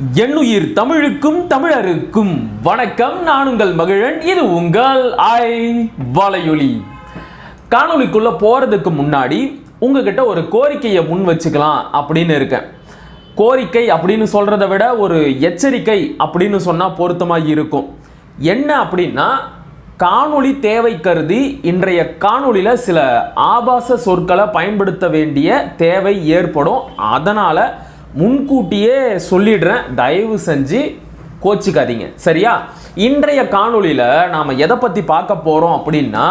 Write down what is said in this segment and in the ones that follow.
எண்ணுயிர் தமிழுக்கும் தமிழருக்கும் வணக்கம். நான் உங்கள் மகிழன். இது உங்கள் ஐ வலையொலி. காணொளிக்குள்ள போறதுக்கு முன்னாடி உங்ககிட்ட ஒரு கோரிக்கையை முன் வச்சுக்கலாம் அப்படின்னு இருக்கேன். கோரிக்கை அப்படின்னு சொல்கிறத விட ஒரு எச்சரிக்கை அப்படின்னு சொன்னா பொருத்தமாக இருக்கும். என்ன அப்படின்னா காணொளி தேவை கருதி இன்றைய காணொளியில் சில ஆபாச சொற்களை பயன்படுத்த வேண்டிய தேவை ஏற்படும். அதனால் முன்கூட்டியே சொல்லிடுறேன். தயவு செஞ்சு கோச்சிக்காதீங்க. சரியா? இன்றைய காணொளியில் நாம் எதை பற்றி பார்க்க போகிறோம் அப்படின்னா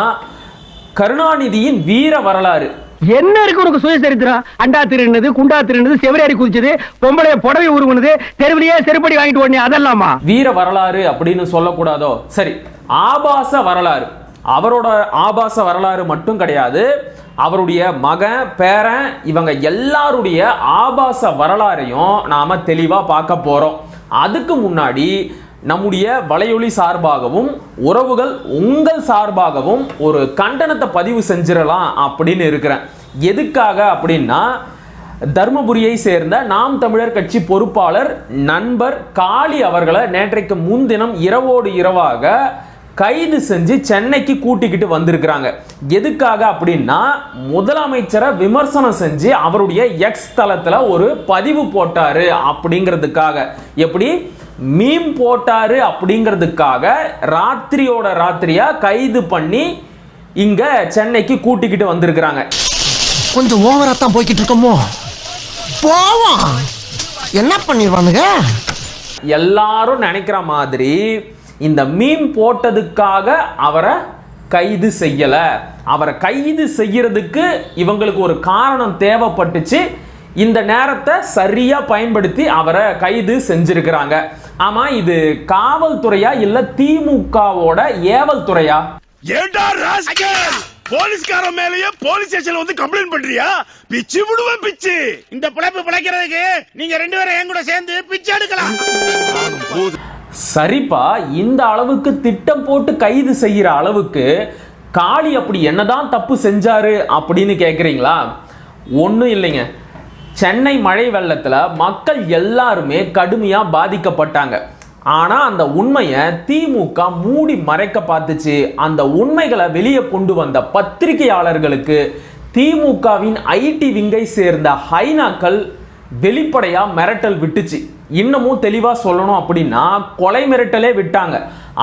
கருணாநிதியின் வீர வரலாறு. என்ன இருக்கு உனக்கு சுயசரித்திரம் அண்டா திருநது குண்டா திருநது செவரேறி குதிச்சது பொம்பளைய புடவை உருவுனது தெருவிலேயே செருப்படி வாங்கிட்டு ஓடனே அதெல்லாமா? வீர வரலாறு அப்படின்னு சொல்லக்கூடாதோ? சரி ஆபாச வரலாறு. அவரோட ஆபாச வரலாறு மட்டும் கிடையாது. அவருடைய மகன் பேரன் இவங்க எல்லாருடைய ஆபாச வரலாறையும் நாம தெளிவா பார்க்க போறோம். அதுக்கு முன்னாடி நம்முடைய வலையொலி சார்பாகவும் உறவுகள் உங்கள் சார்பாகவும் ஒரு கண்டனத்தை பதிவு செஞ்சிடலாம் அப்படின்னு இருக்கிறேன். எதுக்காக அப்படின்னா தர்மபுரியை சேர்ந்த நாம் தமிழர் கட்சி பொறுப்பாளர் நண்பர் காளி அவர்களை நேற்றைக்கு முன்தினம் இரவோடு இரவாக கைது செஞ்சு சென்னைக்கு கூட்டிக்கிட்டு வந்திருக்கிறாங்க. எதுக்காக அப்படின்னா முதலமைச்சரை விமர்சனம் செஞ்சு அவருடைய எக்ஸ் தளத்துல ஒரு பதிவு போட்டாரு அப்படிங்கிறதுக்காக. எப்படி? மீம் போட்டாரு அப்படிங்கிறதுக்காக ராத்திரியோட ராத்திரியா கைது பண்ணி இங்க சென்னைக்கு கூட்டிக்கிட்டு வந்திருக்கிறாங்க. கொஞ்சம் ஓவரா தான் போய்கிட்டு இருக்கோமோ? போவோம். என்ன பண்ணிடுவானுங்க? எல்லாரும் நினைக்கிற மாதிரி இந்த மீம் போட்டதுக்காக அவரை கைது செய்யல. அவரை கைது செய்யறதுக்கு இவங்களுக்கு ஒரு காரணம் தேவைப்பட்டுச்சு. இந்த நேரத்தை சரியா பயன்படுத்தி அவரை கைது செஞ்சிருக்கிறாங்க. ஆமா இது காவல்துறையா இல்ல திமுகவோட ஏவல் துறையா ஏண்டா ராஸ்கல்? போலீஸ்காரன் மேலயே போலீஸ் ஸ்டேஷன்ல வந்து கம்ப்ளைண்ட் பண்றியா? பிச்சு விடுவேன் பிச்சு. இந்த பிழைப்பு பிழைக்கிறதுக்கு நீங்க ரெண்டு பேரும் என் கூட சேர்ந்து பிச்சை எடுக்கலாம். சரிப்பா இந்த அளவுக்கு திட்டம் போட்டு கைது செய்கிற அளவுக்கு காளி அப்படி என்னதான் தப்பு செஞ்சாரு அப்படின்னு கேட்குறீங்களா ஒன்றும் இல்லைங்க. சென்னை மழை வெள்ளத்தில் மக்கள் எல்லாருமே கடுமையாக பாதிக்கப்பட்டாங்க. ஆனால் அந்த உண்மையை திமுக மூடி மறைக்க பார்த்துச்சு. அந்த உண்மைகளை வெளியே கொண்டு வந்த பத்திரிகையாளர்களுக்கு திமுகவின் ஐடி விங்கை சேர்ந்த ஹைனாக்கள் வெளிப்படையா மிரட்டல் விட்டுச்சு. இன்னமும் தெளிவா சொல்லணும் அப்படின்னா கொலை மிரட்டலே விட்டாங்க.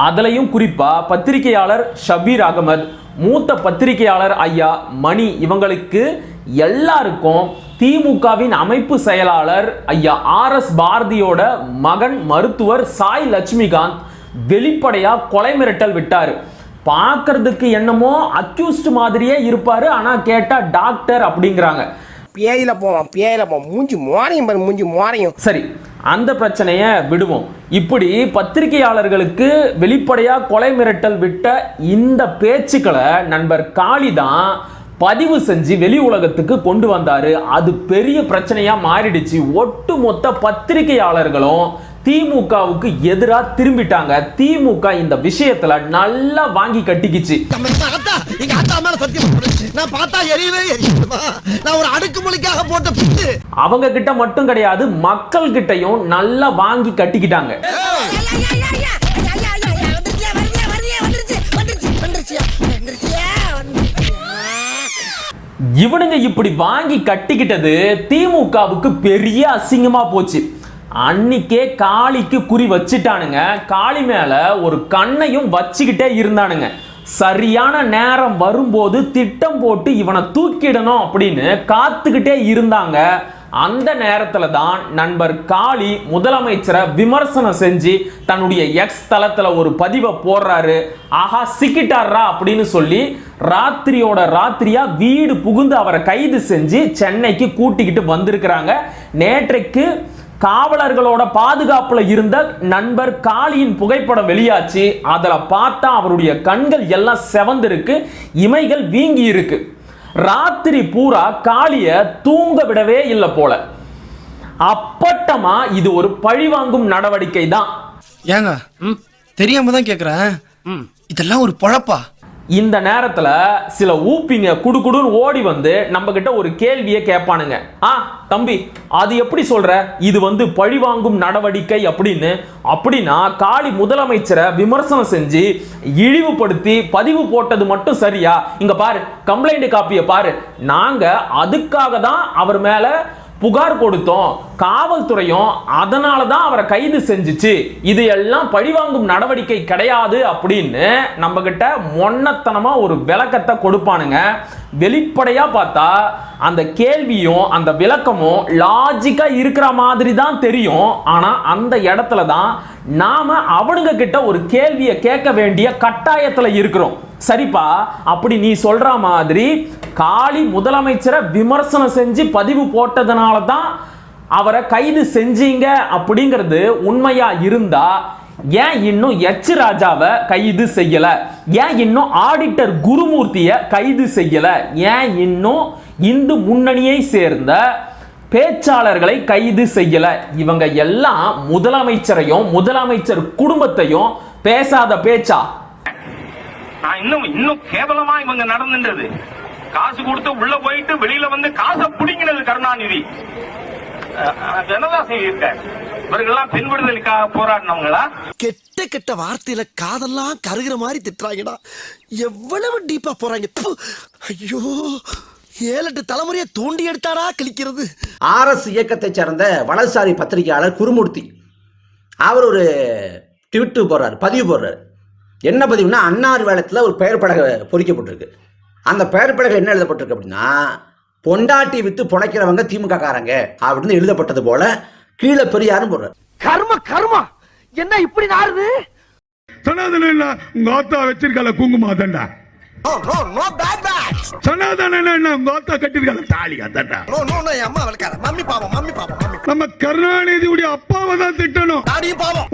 அதுலயும் குறிப்பா பத்திரிகையாளர் ஷபீர் அகமது மூத்த பத்திரிகையாளர் ஐயா மணி இவங்களுக்கு எல்லாருக்கும் திமுகவின் அமைப்பு செயலாளர் ஐயா ஆர் எஸ் பாரதியோட மகன் மருத்துவர் சாய் லட்சுமிகாந்த் வெளிப்படையா கொலை மிரட்டல் விட்டாரு. பார்க்கறதுக்கு என்னமோ அக்யூஸ்ட் மாதிரியே இருப்பாரு ஆனா கேட்டா டாக்டர் அப்படிங்கிறாங்க. பேயில போவான் பேயில போவான். மூஞ்சி மோரையும் பாரு மூஞ்சி மோரையும் சரி அந்த பிரச்சனையை விடுவோம். இப்படி பத்திரிகையாளர்களுக்கு வெளிப்படையாக கொலை மிரட்டல் விட்ட இந்த பேச்சுக்களை நண்பர் காளி தான் பதிவு செஞ்சு வெளி உலகத்துக்கு கொண்டு வந்தாரு. அது பெரிய பிரச்சனையாக மாறிடுச்சு. ஒட்டுமொத்த பத்திரிகையாளர்களும் திமுகவுக்கு எதிரா திரும்பிட்டாங்க. திமுக இந்த விஷயத்துல நல்லா வாங்கி கட்டிக்கிச்சு. அவங்க கிட்ட மட்டும் கிடையாது மக்கள் கிட்டயும் நல்லா வாங்கி கட்டிக்கிட்டாங்க. இவனுங்க இப்படி வாங்கி கட்டிக்கிட்டது திமுகவுக்கு பெரிய அசிங்கமா போச்சு. அன்னைக்கே காளிக்கு குறி வச்சிட்டானுங்க. காளி மேலே ஒரு கண்ணையும் வச்சுக்கிட்டே இருந்தானுங்க. சரியான நேரம் வரும்போது திட்டம் போட்டு இவனை தூக்கிடணும் அப்படின்னு காத்துக்கிட்டே இருந்தாங்க. அந்த நேரத்துல தான் நண்பர் காளி முதலமைச்சரை விமர்சனம் செஞ்சு தன்னுடைய எக்ஸ் தளத்துல ஒரு பதிவை போடுறாரு. ஆஹா சிக்கிட்டாரா அப்படின்னு சொல்லி ராத்திரியோட ராத்திரியா வீடு புகுந்து அவரை கைது செஞ்சு சென்னைக்கு கூட்டிக்கிட்டு வந்திருக்கிறாங்க. நேற்றைக்கு காவலர்களோட பாதுகாப்புல இருந்த நண்பர் காளியின் புகைப்படம் வெளியாச்சு. அதுல பார்த்தா அவருடைய கண்கள் எல்லாம் செவந்திருக்கு இமைகள் வீங்கி இருக்கு. ராத்திரி பூரா காளிய தூங்க விடவே இல்லை போல. அப்பட்டமா இது ஒரு பழிவாங்கும் நடவடிக்கை தான் ஏங்க தெரியாம தான் கேக்குறேன். இதெல்லாம் ஒரு பொழப்பா? இந்த நேரத்துல சில ஊப்பிங்க குடுகுடுன்னு ஓடி வந்து நம்ம கிட்ட ஒரு கேள்வியை கேட்பானுங்க. ஆ தம்பி அது எப்படி சொல்ற? இது வந்து பழிவாங்கும் நடவடிக்கை அப்படின்னு. அப்படின்னா காளி முதலமைச்சரை விமர்சனம் செஞ்சு இழிவுபடுத்தி பதிவு போட்டது மட்டும் சரியா? இங்க பாரு கம்ப்ளைண்ட் காப்பியை பாரு. நாங்க அதுக்காக தான் அவர் மேல புகார் கொடுத்தோம். காவல்துறையும் அதனால தான் அவரை கைது செஞ்சுச்சு. இது எல்லாம் பழிவாங்கும் நடவடிக்கை கிடையாது அப்படின்னு நம்ம கிட்ட மொன்னத்தனமா ஒரு விளக்கத்தை கொடுப்பானுங்க. வெளிப்படையா பார்த்தா அந்த கேள்வியும் அந்த விளக்கமும் லாஜிக்கா இருக்கிற மாதிரி தான் தெரியும். ஆனா அந்த இடத்துல தான் நாம அவனுங்க கிட்ட ஒரு கேள்வியை கேட்க வேண்டிய கட்டாயத்துல இருக்கிறோம். சரிப்பா அப்படி நீ சொல்ற மாதிரி காளி முதலமைச்சரை விமர்சனம் செஞ்சு பதிவு போட்டதுனால தான் அவரை கைது செஞ்சீங்க அப்படிங்கிறது உண்மையா இருந்தா ஏன் இன்னும் எச் ராஜாவை கைது செய்யல? ஏன் இன்னும் ஆடிட்டர் குருமூர்த்திய கைது செய்யல? ஏன் இன்னும் இந்து முன்னணியை சேர்ந்த பேச்சாளர்களை கைது செய்யல? இவங்க எல்லாம் முதலமைச்சரையும் முதலமைச்சர் குடும்பத்தையும் பேசாத பேச்சா? இன்னும் இன்னும் கேவலமா இவங்க நடந்துன்றது. காசு கொடுத்து உள்ள போயிட்டு வெளியில வந்து காசை புடிங்கினது கருணாநிதி. என்னதான் இவர்கள்லாம் போராடினவங்களா? கெட்ட கெட்ட வார்த்தையில காதெல்லாம் கருகிற மாதிரி திட்டுறாங்கடா. எவ்வளவு டீப்பா போறாங்க. ப்பு. ஐயோ ஏழு எட்டு தலைமுறையை தோண்டி எடுத்தாடா கிழிக்கிறது. ஆர்எஸ் இயக்கத்தைச் சேர்ந்த வலதுசாரி பத்திரிகையாளர் குருமூர்த்தி அவர் ஒரு ட்விட்டு போடுறாரு பதிவு போடுறாரு. என்ன பதிவுனா அன்னார் வேளத்தில் ஒரு பெயர் பலகை பொறிக்கப்பட்டிருக்கு. அந்த பெயர் பலகை என்ன எழுதப்பட்டிருக்கு அப்படின்னா பொண்டாட்டி வித்து புழைக்கிறவங்க திமுக காரங்க அப்படின்னு எழுதப்பட்டது போல கீழே பெரியாரும் போடுறாரு. கர்ம கர்மா! என்ன இப்படி நாருது சனாதனம் இல்ல உங்க ஆத்தா வச்சிருக்கல குங்குமம் அதண்டா சனாதனம் என்ன? உங்க ஆத்தா கட்டிருக்கல தாலி அதண்டா நம்ம கருணாநிதியுடைய அப்பாவை தான் திட்டணும்.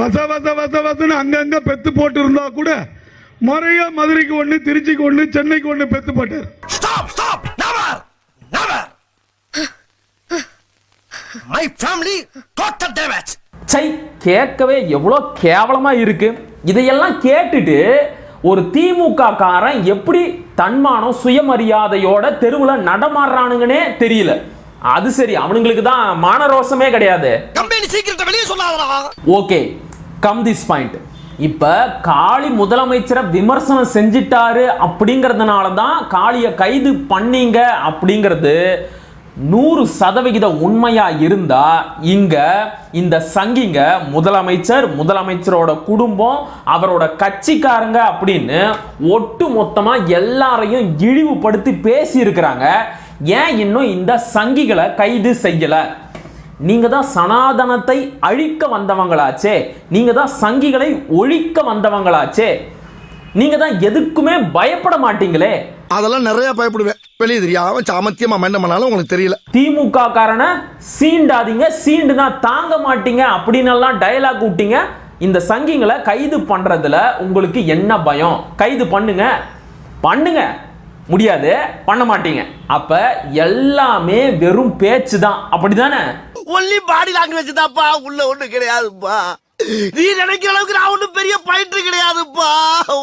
வச வச வச வசன்னு அங்கங்க பெத்து போட்டு இருந்தா கூட முறையா மதுரைக்கு ஒண்ணு திருச்சிக்கு ஒண்ணு சென்னைக்கு ஒண்ணு பெத்து போட்டார். மை ஃபேமிலி டோட்டல் டேமேஜ் சை கேட்கவே எவ்வளோ கேவலமா இருக்கு. இதையெல்லாம் கேட்டுட்டு ஒரு திமுக காரன் எப்படி தன்மானம் சுயமரியாதையோட தெருவில் நடமாடுறானுங்கன்னே தெரியல. அது சரி அவனுங்களுக்கு தான் கிடையாது. சீக்கிரத்தை வெளியே சொல்லாதடா. ஓகே கம் திஸ் பாயிண்ட் இப்ப காளி முதலமைச்சரை விமர்சனம் செஞ்சிட்டாரு அப்படிங்கறதுனால தான் காளியை கைது பண்ணீங்க அப்படிங்கிறது நூறு சதவிகித உண்மையா இருந்தா இங்க இந்த சங்கிங்க முதலமைச்சர் முதலமைச்சரோட குடும்பம் அவரோட கட்சிக்காரங்க அப்படின்னு ஒட்டு மொத்தமா எல்லாரையும் இழிவுபடுத்தி பேசி இருக்கிறாங்க ஏன் இன்னும் இந்த சங்கிகளை கைது செய்யல? நீங்க தான் சனாதனத்தை அழிக்க வந்தவங்களாச்சே. நீங்க தான் சங்கிகளை ஒழிக்க வந்தவங்களாச்சே. நீங்க தான் எதுக்குமே பயப்பட மாட்டீங்களே. அதெல்லாம் நிறைய பயப்படுவேன். வெளியே தெரியாம சாமத்தியமா என்ன பண்ணாலும் உங்களுக்கு தெரியல. திமுக காரனை சீண்டாதீங்க சீண்டுனா தாங்க மாட்டீங்க அப்படின்னு எல்லாம் டயலாக் விட்டீங்க. இந்த சங்கிங்களை கைது பண்றதுல உங்களுக்கு என்ன பயம்? கைது பண்ணுங்க. பண்ணுங்க. முடியாது. பண்ண மாட்டீங்க. அப்ப எல்லாமே வெறும் பேச்சு தான் அப்படிதானே ஒன்லி பாடி லாங்குவேஜ் தான்ப்பா. உள்ள ஒண்ணு கிடையாதுப்பா. நீ நினைக்கிற அளவுக்கு நான் ஒண்ணும் பெரிய பயிற்று கிடையாதுப்பா.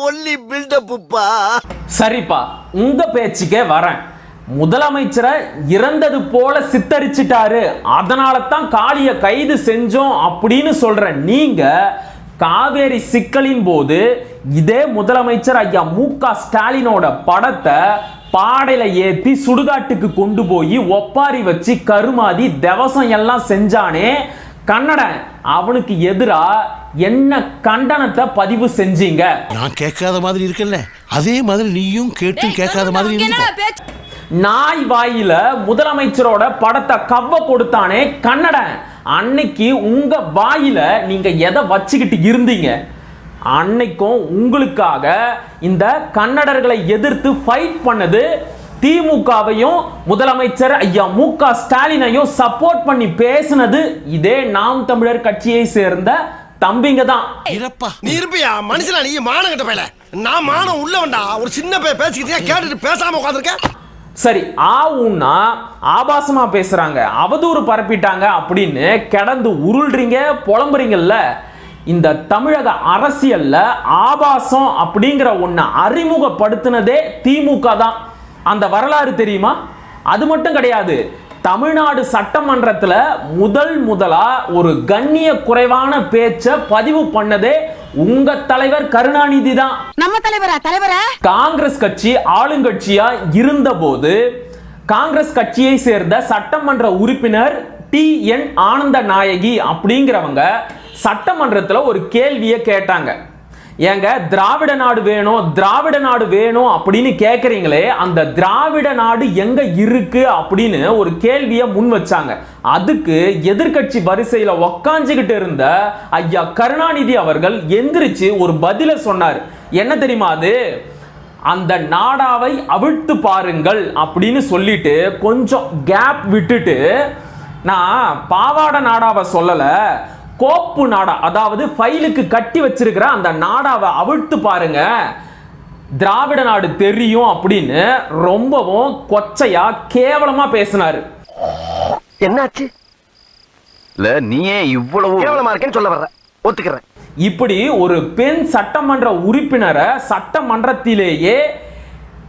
ஒன்லி பில்டப்புப்பா சரிப்பா உங்க பேச்சுக்கே வரேன். முதலமைச்சரை இறந்தது போல சித்தரிச்சிட்டாரு. அதனால தான் காளிய கைது செஞ்சோம் அப்படின்னு சொல்ற நீங்க காவேரி சிக்கலின் போது இதே முதலமைச்சர் ஐயா மு க ஸ்டாலினோட படத்தை பாடையில ஏத்தி சுடுகாட்டுக்கு கொண்டு போய் ஒப்பாரி வச்சு கருமாதி தவசம் எல்லாம் செஞ்சானே கன்னடன் அவனுக்கு எதிரா என்ன கண்டனத்தை பதிவு செஞ்சீங்க? நான் கேட்காத மாதிரி இருக்கல்ல. அதே மாதிரி நீயும் கேட்டும் கேட்காத மாதிரி இருந்துக்கோ. நாய் வாயில முதலமைச்சரோட படத்தை கவ்வ கொடுத்தானே கன்னடன் அன்னைக்கு உங்க வாயில நீங்க எதை வச்சுக்கிட்டு இருந்தீங்க? அன்னைக்கும் உங்களுக்காக இந்த கன்னடர்களை எதிர்த்து ஃபைட் பண்ணது திமுகவையும் முதலமைச்சர் ஐயா மு க ஸ்டாலினையும் சப்போர்ட் பண்ணி பேசினது இதே நாம் தமிழர் கட்சியை சேர்ந்த தம்பிங்க தான். இறப்பா. நீ இருப்பியா? மனுஷனா? நீ மானம் கட்ட பையல. நான் மானம் உள்ளவன்டா. ஒரு சின்ன பையன் பேசிக்கிட்டே கேட்டுட்டு பேசாம உட்காந்துருக்க? சரி ஆவுன்னா ஆபாசமா பேசுறாங்க. அவதூறு பரப்பிட்டாங்க அப்படின்னு கிடந்து உருள்றீங்க புலம்புறீங்கல்ல. இந்த தமிழக அரசியல்ல ஆபாசம் அப்படிங்கிற ஒண்ண அறிமுகப்படுத்தினதே திமுக தான். அந்த வரலாறு தெரியுமா? அது மட்டும் கிடையாது. தமிழ்நாடு சட்டமன்றத்துல முதல் முதலா ஒரு கண்ணிய குறைவான பேச்ச பதிவு பண்ணதே உங்க தலைவர் கருணாநிதி தான். நம்ம தலைவரா தலைவரா? காங்கிரஸ் கட்சி ஆளுங்கட்சியா இருந்தபோது காங்கிரஸ் கட்சியை சேர்ந்த சட்டமன்ற உறுப்பினர் டி என் ஆனந்த நாயகி அப்படிங்கிறவங்க சட்டமன்றத்தில் ஒரு கேள்வியை கேட்டாங்க. ஏங்க திராவிட நாடு வேணும் திராவிட நாடு வேணும் அப்படின்னு கேட்குறீங்களே அந்த திராவிட நாடு எங்க இருக்கு அப்படின்னு ஒரு கேள்வியை முன் வச்சாங்க. அதுக்கு எதிர்க்கட்சி வரிசையில உக்காஞ்சுக்கிட்டு இருந்த ஐயா கருணாநிதி அவர்கள் எந்திரிச்சு ஒரு பதில சொன்னார். என்ன தெரியுமா அது? அந்த நாடாவை அவிழ்த்து பாருங்கள் அப்படின்னு சொல்லிட்டு கொஞ்சம் கேப் விட்டுட்டு நான் பாவாட நாடாவை சொல்லலை கோப்பு நாடா அதாவது ஃபைலுக்கு கட்டி வச்சிருக்கிற அந்த நாடாவை அவிழ்த்து பாருங்க. திராவிட நாடு தெரியும் அப்படின்னு ரொம்பவும் கொச்சையா கேவலமா பேசினாரு. என்னாச்சு? இல்ல நீயே இவ்வளவு கேவலமா இருக்கேன்னு சொல்ல வர்ற. ஒத்துக்கிறேன். இப்படி ஒரு பெண் சட்டமன்ற உறுப்பினரை சட்டமன்றத்திலேயே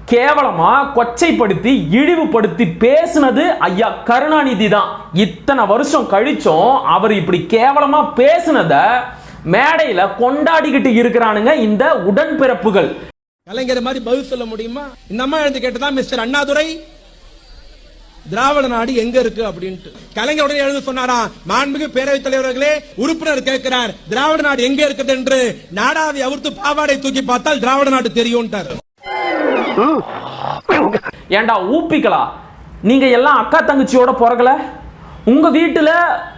கேவலமா கொச்சைப்படுத்தி இழிவுபடுத்தி பேசினது ஐயா கருணாநிதி தான் இத்தனை வருஷம் கழிச்சும் அவர் இப்படி கேவலமா பேசினத மேடையில கொண்டாடிக்கிட்டு இருக்கிறானுங்க இந்த உடன்பிறப்புகள். கலைஞர் மாதிரி பதில் சொல்ல முடியுமா? இந்த அம்மா எழுந்து கேட்டதான் மிஸ்டர் அண்ணாதுரை? திராவிட நாடு எங்க இருக்கு அப்படின்ட்டு. கலைஞர் உடனே எழுந்து சொன்னாரா மாண்புமிகு பேரவைத் தலைவர்களே உறுப்பினர் கேட்கிறார் திராவிட நாடு எங்க இருக்குது என்று நாடாவை அவிர்த்து பாவாடை தூக்கி பார்த்தால் திராவிட நாடு தெரியும்ட்டார். ஏண்டா ஊப்பிக்கலா? நீங்க எல்லாம் அக்கா தங்கச்சியோட பிறகல உங்க வீட்டுல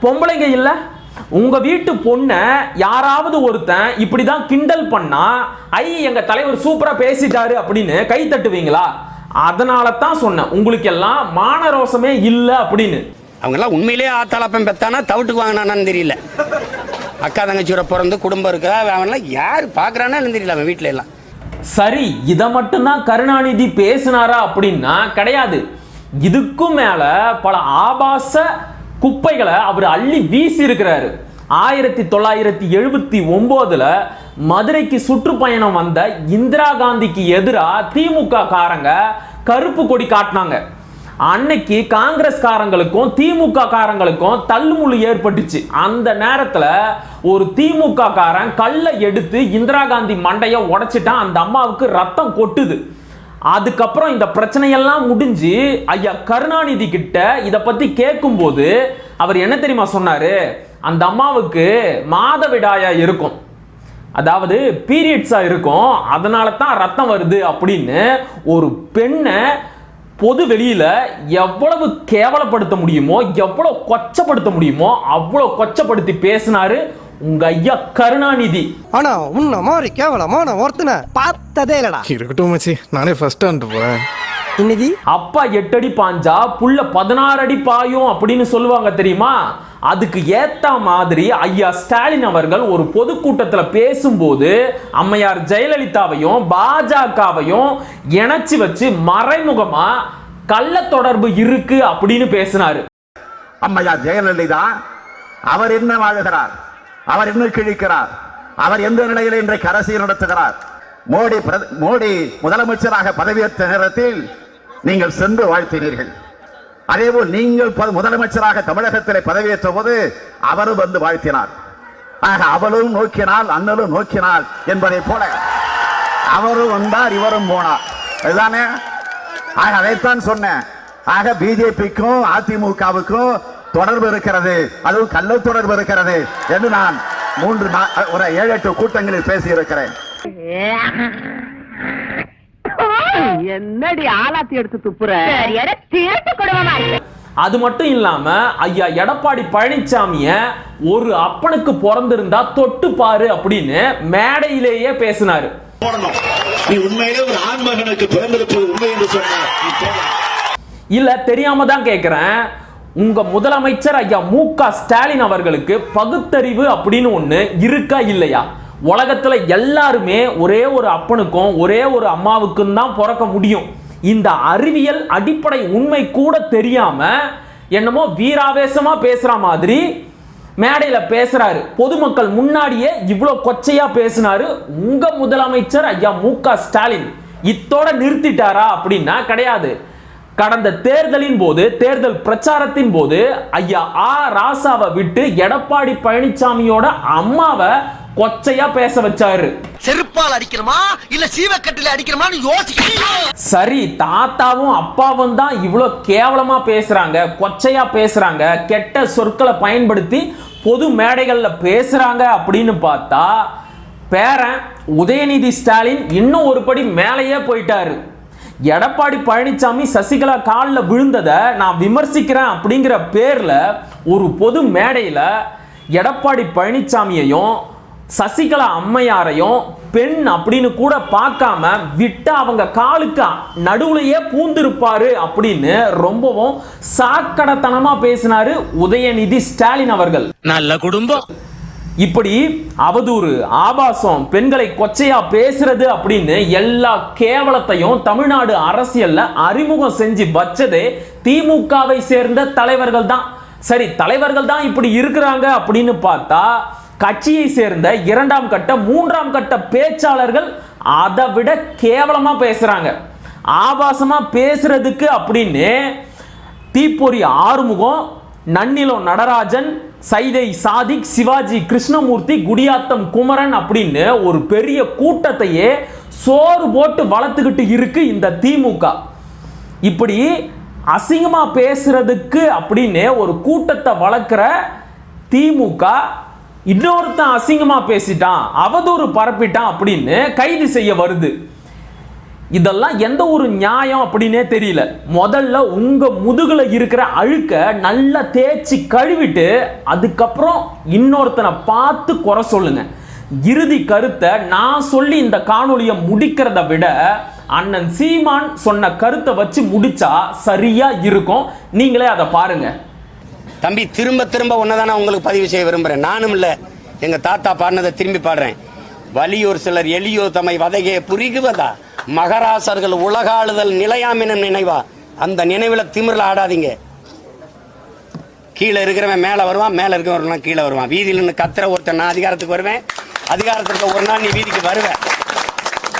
பொம்பளைங்க இல்ல? உங்க வீட்டு பொண்ண யாராவது ஒருத்தன் இப்படிதான் கிண்டல் பண்ணா ஐ எங்க தலைவர் சூப்பரா பேசிட்டாரு அப்படின்னு கை தட்டுவீங்களா? அதனால தான் சொன்னேன் உங்களுக்கு எல்லாம் மானரோசமே இல்ல அப்படின்னு. அவங்க எல்லாம் உண்மையிலேயே ஆத்தாளப்பன் பெத்தானா தவிட்டுக்கு வாங்கினானு தெரியல. அக்கா தங்கச்சியோட பிறந்து குடும்பம் இருக்கா அவன்லாம் யார் பார்க்கறானான்னு தெரியல அவன் வீட்டில எல்லாம். சரி இதை மட்டும்தான் கருணாநிதி பேசினாரா அப்படின்னா கிடையாது. இதுக்கும் மேல பல ஆபாச குப்பைகளை அவர் அள்ளி வீசி இருக்கிறாரு ஆயிரத்தி தொள்ளாயிரத்தி எழுபத்தி ஒன்பதுல மதுரைக்கு சுற்றுப்பயணம் வந்த இந்திரா காந்திக்கு எதிராக திமுக காரங்க கருப்பு கொடி காட்டினாங்க. அன்னைக்கு காங்கிரஸ்காரங்களுக்கும் திமுக காரங்களுக்கும் தள்ளுமுள்ளு ஏற்பட்டுச்சு. அந்த நேரத்துல ஒரு திமுக காரன் கல்லை எடுத்து இந்திரா காந்தி மண்டைய உடைச்சிட்டான். அந்த அம்மாவுக்கு ரத்தம் கொட்டுது. அதுக்கப்புறம் இந்த பிரச்சனையெல்லாம் முடிஞ்சு ஐயா கருணாநிதி கிட்ட இதை பத்தி கேட்கும்போது அவர் என்ன தெரியுமா சொன்னாரு? அந்த அம்மாவுக்கு மாதவிடாயா இருக்கும். அதாவது பீரியட்ஸா இருக்கும். அதனால தான் ரத்தம் வருது அப்படின்னு ஒரு பெண்ணை பொது வெளியில எவ்வளவு கேவலப்படுத்த முடியுமோ எவ்வளவு கொச்சப்படுத்த முடியுமோ அவ்வளவு கொச்சப்படுத்தி பேசினாரு உங்க ஐயா கருணாநிதி. ஆனா உன்ன மாதிரி கேவலமான ஒருத்தனை பார்த்ததே இல்லடா. இருக்கட்டும் மச்சி நானே ஃபர்ஸ்ட் ஆண்டு போறேன். இன்னைக்கு அப்பா எட்டு அடி பாஞ்சா புள்ள பதினாறு அடி பாயும் அப்படின்னு சொல்லுவாங்க தெரியுமா? அதுக்கு ஏத்த மாதிரி ஐயா ஸ்டாலின் அவர்கள் ஒரு பொதுக்கூட்டத்தில் பேசும்போது அம்மையார் ஜெயலலிதாவையும் பாஜகவையும் இணைச்சி வச்சு மறைமுகமா கள்ள தொடர்பு இருக்கு அப்படின்னு பேசினாரு. அம்மையார் ஜெயலலிதா அவர் என்ன வாழுகிறார்? அவர் என்ன கிழிக்கிறார்? அவர் எந்த நிலையில் இன்றைக்கு அரசியல் நடத்துகிறார்? மோடி பிரத- மோடி முதலமைச்சராக பதவியேற்ற நேரத்தில் நீங்கள் சென்று வாழ்த்தினீர்கள். அதேபோல் நீங்கள் முதலமைச்சராக தமிழகத்தில் பதவியேற்ற போது அவரும் வந்து வாழ்த்தினார். ஆக அவளும் நோக்கினாள் அண்ணலும் நோக்கினாள் என்பதை போல அவரும் வந்தார் இவரும் போனார். அதுதானே? ஆக அதைத்தான் சொன்னேன். ஆக பிஜேபிக்கும் அதிமுகவுக்கும் தொடர்பு இருக்கிறது. அதுவும் கள்ள தொடர்பு இருக்கிறது என்று நான் மூன்று ஒரு ஏழு எட்டு கூட்டங்களில் பேசியிருக்கிறேன். என்னடி ஆலாத்தி எடுத்து துப்புற? திருட்டு குடும்பமா அது மட்டும் இல்லாம ஐயா எடப்பாடி பழனிசாமிய ஒரு அப்பனுக்கு பிறந்திருந்தா தொட்டு பாரு அப்படின்னு மேடையிலேயே பேசினாரு. நீ உண்மையிலே ஒரு ஆண்மகனுக்கு பிறந்திருப்பது உண்மை என்று சொன்னார். இல்ல தெரியாம தான் கேக்குறேன். உங்க முதலமைச்சர் ஐயா மு க ஸ்டாலின் அவர்களுக்கு பகுத்தறிவு அப்படின்னு ஒண்ணு இருக்கா இல்லையா? உலகத்தில் எல்லாருமே ஒரே ஒரு அப்பனுக்கும் ஒரே ஒரு அம்மாவுக்கும் தான் பிறக்க முடியும். இந்த அறிவியல் அடிப்படை உண்மை கூட தெரியாம என்னமோ வீராவேசமா பேசுற மாதிரி மேடையில் பேசுறாரு. பொதுமக்கள் முன்னாடியே இவ்வளோ கொச்சையா பேசினாரு. உங்க முதலமைச்சர் ஐயா மு க ஸ்டாலின். இத்தோட நிறுத்திட்டாரா அப்படின்னா கிடையாது. கடந்த தேர்தலின் போது தேர்தல் பிரச்சாரத்தின் போது ஐயா ஆ ராசாவை விட்டு எடப்பாடி பழனிசாமியோட அம்மாவை கொச்சையா பேச வச்சாரு. செருப்பால் அடிக்கணுமா? இல்ல சீவக்கட்டில அடிக்கணுமான்னு யோசிக்க சரி தாத்தாவும் அப்பாவும் தான் இவ்வளோ கேவலமா பேசுறாங்க கொச்சையா பேசுறாங்க கெட்ட சொற்களை பயன்படுத்தி பொது மேடைகள்ல பேசுறாங்க அப்படின்னு பார்த்தா பேரன் உதயநிதி ஸ்டாலின் இன்னும் ஒரு படி மேலேயே போயிட்டாரு. எடப்பாடி பழனிசாமி சசிகலா காலில் விழுந்ததை நான் விமர்சிக்கிறேன் அப்படிங்கிற பேர்ல ஒரு பொது மேடையில எடப்பாடி பழனிசாமியையும் சசிகலா அம்மையாரையும் பெண் அப்படின்னு கூட பார்க்காம விட்டு அவங்க காலுக்கு நடுவுலயே பூந்திருப்பாரு அப்படின்னு ரொம்பவும் சாக்கடத்தனமா பேசினாரு உதயநிதி ஸ்டாலின் அவர்கள். நல்ல குடும்பம். இப்படி அவதூறு ஆபாசம் பெண்களை கொச்சையா பேசுறது அப்படின்னு எல்லா கேவலத்தையும் தமிழ்நாடு அரசியல்ல அறிமுகம் செஞ்சு வச்சதே திமுகவை சேர்ந்த தலைவர்கள் தான். சரி தலைவர்கள் தான் இப்படி இருக்கிறாங்க அப்படின்னு பார்த்தா கட்சியை சேர்ந்த இரண்டாம் கட்ட மூன்றாம் கட்ட பேச்சாளர்கள் அதை விட கேவலமாக பேசுகிறாங்க ஆபாசமாக பேசுறதுக்கு அப்படின்னு தீப்பொறி ஆறுமுகம் நன்னிலோ நடராஜன் சைதை சாதிக் சிவாஜி கிருஷ்ணமூர்த்தி குடியாத்தம் குமரன் அப்படின்னு ஒரு பெரிய கூட்டத்தையே சோறு போட்டு வளர்த்துக்கிட்டு இருக்கு இந்த திமுக. இப்படி அசிங்கமாக பேசுறதுக்கு அப்படின்னு ஒரு கூட்டத்தை வளர்க்குற திமுக இன்னொருத்தன் அசிங்கமா பேசிட்டான் அவதூறு பரப்பிட்டான் அப்படின்னு கைது செய்ய வருது. இதெல்லாம் எந்த ஒரு நியாயம் அப்படின்னே தெரியல. முதல்ல உங்க முதுகுல இருக்கிற அழுக்க நல்லா தேய்ச்சி கழுவிட்டு அதுக்கப்புறம் இன்னொருத்தனை பார்த்து குறை சொல்லுங்க. இறுதி கருத்தை நான் சொல்லி இந்த காணொலியை முடிக்கிறத விட அண்ணன் சீமான் சொன்ன கருத்தை வச்சு முடிச்சா சரியா இருக்கும். நீங்களே அதை பாருங்க. தம்பி திரும்ப திரும்ப ஒன்னதான உங்களுக்கு பதிவு செய்ய விரும்புறேன். நானும் இல்ல. எங்க தாத்தா பாடினதை திரும்பி பாடுறேன். வலியோர் சிலர் எளியோர் தம்மை வதகே புரிகுவதா? மகராசர்கள் உலகாளுதல் நிலையாமினும் நினைவா? அந்த நினைவுல திமிரில் ஆடாதீங்க. கீழே இருக்கிறவன் மேல வருவான் மேல இருக்கிறவன் கீழே வருவான். வீதியில் நின்று கத்துற ஒருத்தன் நான் அதிகாரத்துக்கு வருவேன். அதிகாரத்துக்கு ஒரு நாள் நீ வீதிக்கு வருவேன்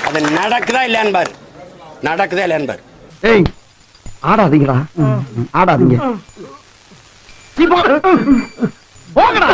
அது நடக்குதா இல்லையான்னு பாரு. நடக்குதா இல்லையான்னு பாரு. ஆடாதீங்க. இப்போ போங்கடா